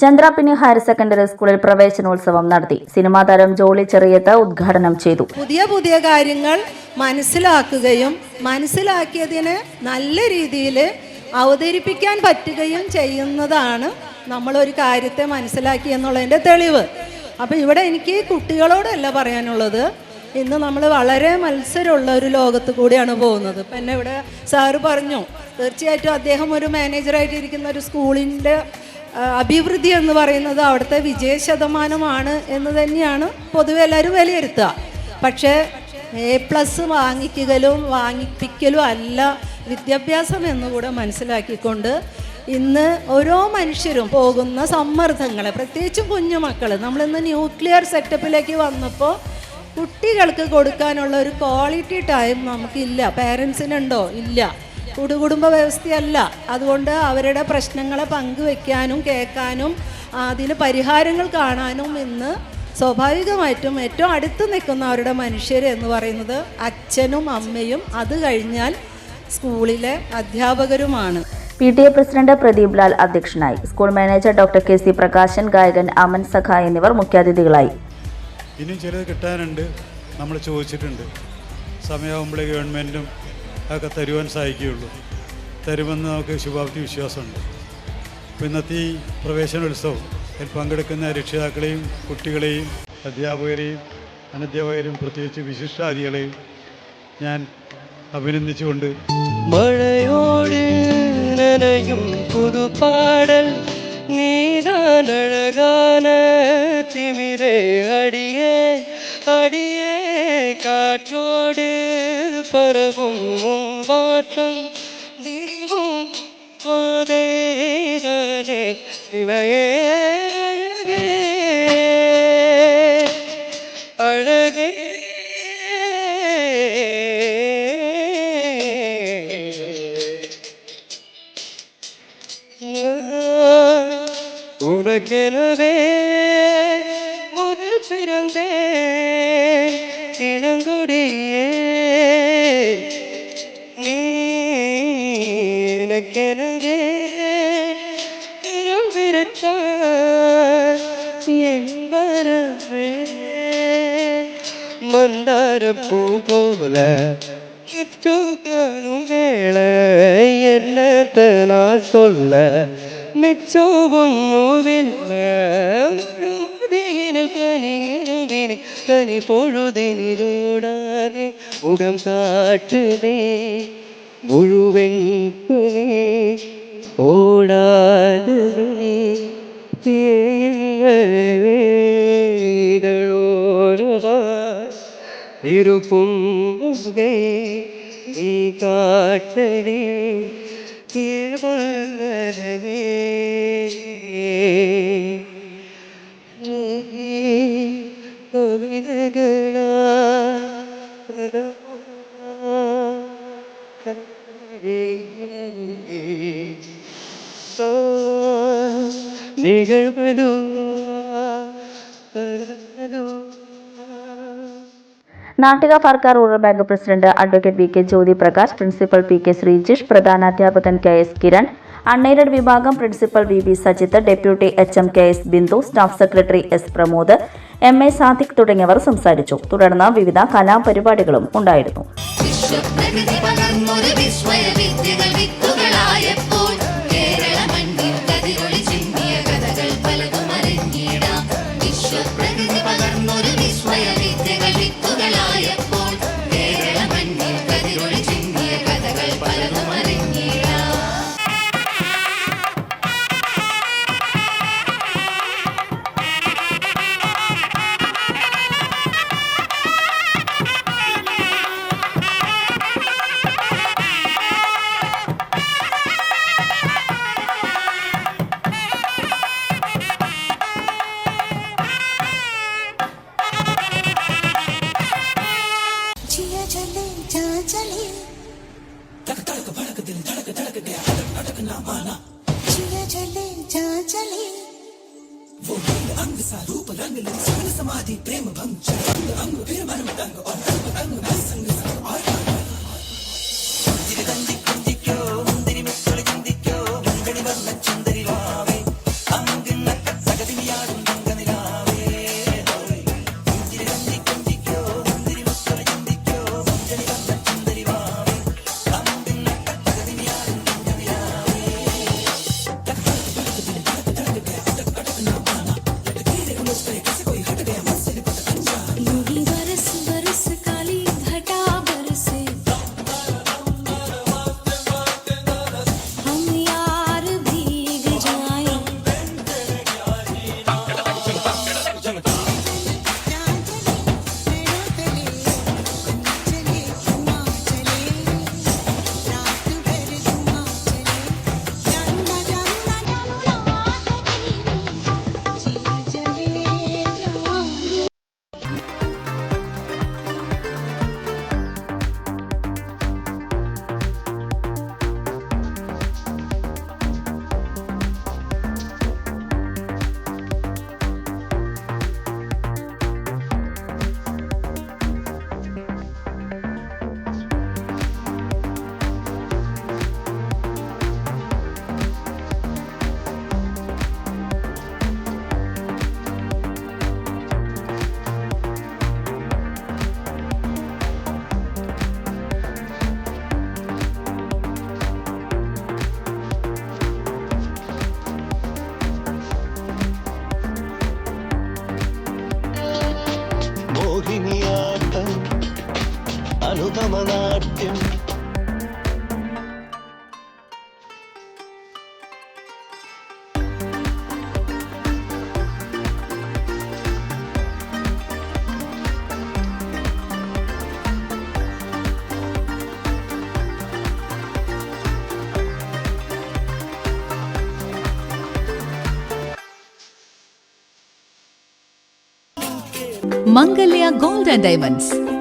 Chandrapinni higher secondary സ്കൂളിൽ പ്രവേശനോത്സവം നടത്തി. സിനിമാ താരം ജോളി ചെറിയത്ത് ഉദ്ഘാടനം ചെയ്തു. പുതിയ പുതിയ കാര്യങ്ങൾ മനസ്സിലാക്കുകയും മനസ്സിലാക്കിയതിനെ നല്ല രീതിയിൽ അവതരിപ്പിക്കാൻ പറ്റുകയും ചെയ്യുന്നതാണ് നമ്മൾ ഒരു കാര്യത്തെ മനസ്സിലാക്കി എന്നുള്ളതിന്റെ തെളിവ്. അപ്പോൾ ഇവിടെ എനിക്ക് കുട്ടികളോടല്ല പറയാനുള്ളത്. ഇന്ന് നമ്മൾ വളരെ മത്സരമുള്ള ഒരു ലോകത്ത് കൂടിയാണ് പോകുന്നത്. ഇപ്പം എന്നെ ഇവിടെ സാറ് പറഞ്ഞു തീർച്ചയായിട്ടും അദ്ദേഹം ഒരു മാനേജറായിട്ട് ഇരിക്കുന്ന ഒരു സ്കൂളിന്റെ അഭിവൃദ്ധി എന്ന് പറയുന്നത് അവിടുത്തെ വിജയ ശതമാനമാണ് എന്ന് തന്നെയാണ് പൊതുവെ എല്ലാവരും വിലയിരുത്തുക. പക്ഷേ എ പ്ലസ് വാങ്ങിക്കലും വാങ്ങിപ്പിക്കലും അല്ല വിദ്യാഭ്യാസം എന്നുകൂടെ മനസ്സിലാക്കിക്കൊണ്ട് ഇന്ന് ഓരോ മനുഷ്യരും പോകുന്ന സമ്മർദ്ദങ്ങൾ പ്രത്യേകിച്ചും കുഞ്ഞുമക്കൾ നമ്മളിന്ന് ന്യൂക്ലിയർ സെറ്റപ്പിലേക്ക് വന്നപ്പോൾ കുട്ടികൾക്ക് കൊടുക്കാനുള്ള ഒരു ക്വാളിറ്റി ടൈം നമുക്കില്ല. പേരൻസിനുണ്ടോ? ഇല്ല. കൂട്ടുകുടുംബ വ്യവസ്ഥയല്ല അതുകൊണ്ട് അവരുടെ പ്രശ്നങ്ങളെ പങ്കുവെക്കാനും കേൾക്കാനും അതിന് പരിഹാരങ്ങൾ കാണാനും ഇന്ന് സ്വാഭാവികമായിട്ടും ഏറ്റവും അടുത്ത് നിൽക്കുന്ന അവരുടെ മനുഷ്യർ എന്ന് പറയുന്നത് അച്ഛനും അമ്മയും. അത് കഴിഞ്ഞാൽ സ്കൂളിലെ അധ്യാപകരുമാണ്. P T A president Pradeep Lal അധ്യക്ഷനായി. School manager doctor K C Prakashan ഗായകൻ അമൻ സഖ എന്നിവർ മുഖ്യാതിഥികളായി. ഇനിയും ചിലത് കിട്ടാനുണ്ട് നമ്മൾ ചോദിച്ചിട്ടുണ്ട്. സമയമാകുമ്പോഴേ ഗവൺമെന്റും ഒക്കെ തരുവാൻ സാധിക്കുകയുള്ളൂ. തരുമെന്ന് നമുക്ക് ശുഭാപ്തി വിശ്വാസമുണ്ട്. അപ്പോൾ ഇന്നത്തെ ഈ പ്രവേശനോത്സവം അതിൽ പങ്കെടുക്കുന്ന രക്ഷിതാക്കളെയും കുട്ടികളെയും അധ്യാപകരെയും അനധ്യാപകരെയും പ്രത്യേകിച്ച് വിശിഷ്ടാദികളെയും ഞാൻ അഭിനന്ദിച്ചുകൊണ്ട് മഴയോട് നനയും പുതുപാടൽ നീതാനഴകാന തിമിരേ അടിയേ അടി காற்றோடு பரவும் மாற்றம் நீங்கும் போதே சிவையே அழகே. உனக்கென மந்தார பூ போல மேல வேளை நான் சொல்ல? மிச்சவும் கனி பொழுதினோடாதே முகம் காட்டுதே முழுவெங்குனே ஓடாது. ഒരു പൂങ്കേ ഈ കാട്ടരേ തിരുവരവേ നികഴ്വനോ Nattika Firka rural bank president advocate V K Jyothi Prakash principal P K Sreejish പ്രധാനാധ്യാപകൻ K S Kiran unaided വിഭാഗം principal V B Sajith deputy H M K S Bindu staff secretary S Pramod M A Sadiq തുടങ്ങിയവർ സംസാരിച്ചു. തുടർന്ന് വിവിധ കലാപരിപാടികളും ഉണ്ടായിരുന്നു. വിശ്വപ്രകൃതി अंग सारूप रंग लंग समान समाधि प्रेम भंग अंग फिर मर्म दंग और रंग अंग संग സാക്ഷ്യം മംഗല്യ ഗോൾഡ് ആൻഡ് ഡയമണ്ട്സ്